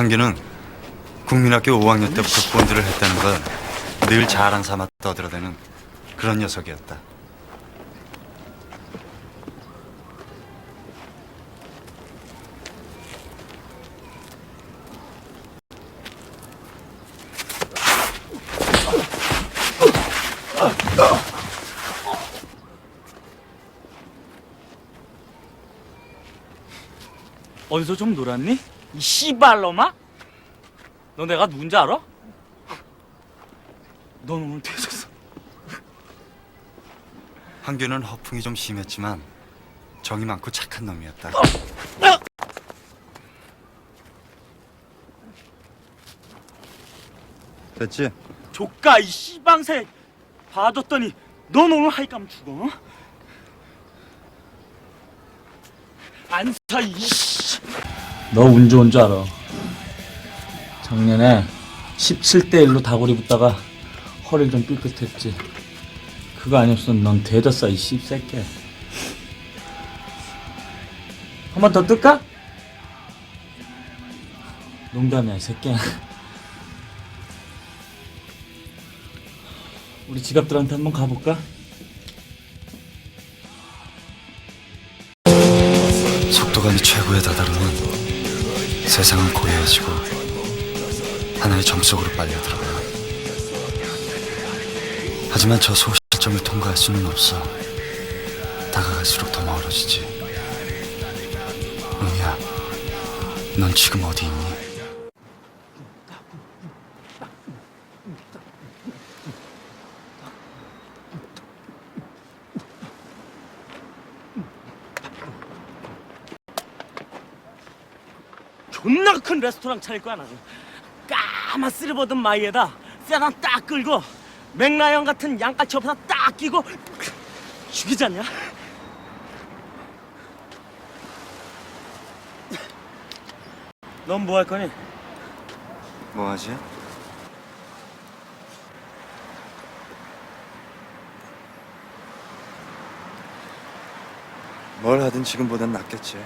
한규는 국민학교 5학년 때부터 본드를 했다는 걸 늘 자랑 삼아 떠들어대는 그런 녀석이었다. 어디서 좀 놀았니? 이 씨발놈아? 너 내가 누군지 알아? 넌 오늘 되졌어. 한규는 허풍이 좀 심했지만 정이 많고 착한 놈이었다. 됐지? 조까 이 씨방새 봐줬더니 넌 오늘 하이감 죽어. 안사 이 씨. 너 운 좋은 줄 알아. 작년에 17대 1로 다구리 붙다가 허리를 좀 삐끗했지. 그거 아니었으면 넌 되졌어 이 씹새끼. 한 번 더 뜰까? 농담이야 이 새끼야. 우리 지갑들한테 한번 가볼까? 속도감이 최고에 다다르면 세상은 고요해지고 하나의 점 속으로 빨려 들어가. 하지만 저 소실점을 통과할 수는 없어. 다가갈수록 더 멀어지지. 응이야, 넌 지금 어디 있니? 존나 큰 레스토랑 차릴 거야 나는. 까만 쓰리버든 마이에다 세단 딱 끌고 맥라이언 같은 양까치 옆에다 딱 끼고 죽이지 않냐? 넌 뭐 할 거니? 뭐 하지? 뭘 하든 지금보단 낫겠지.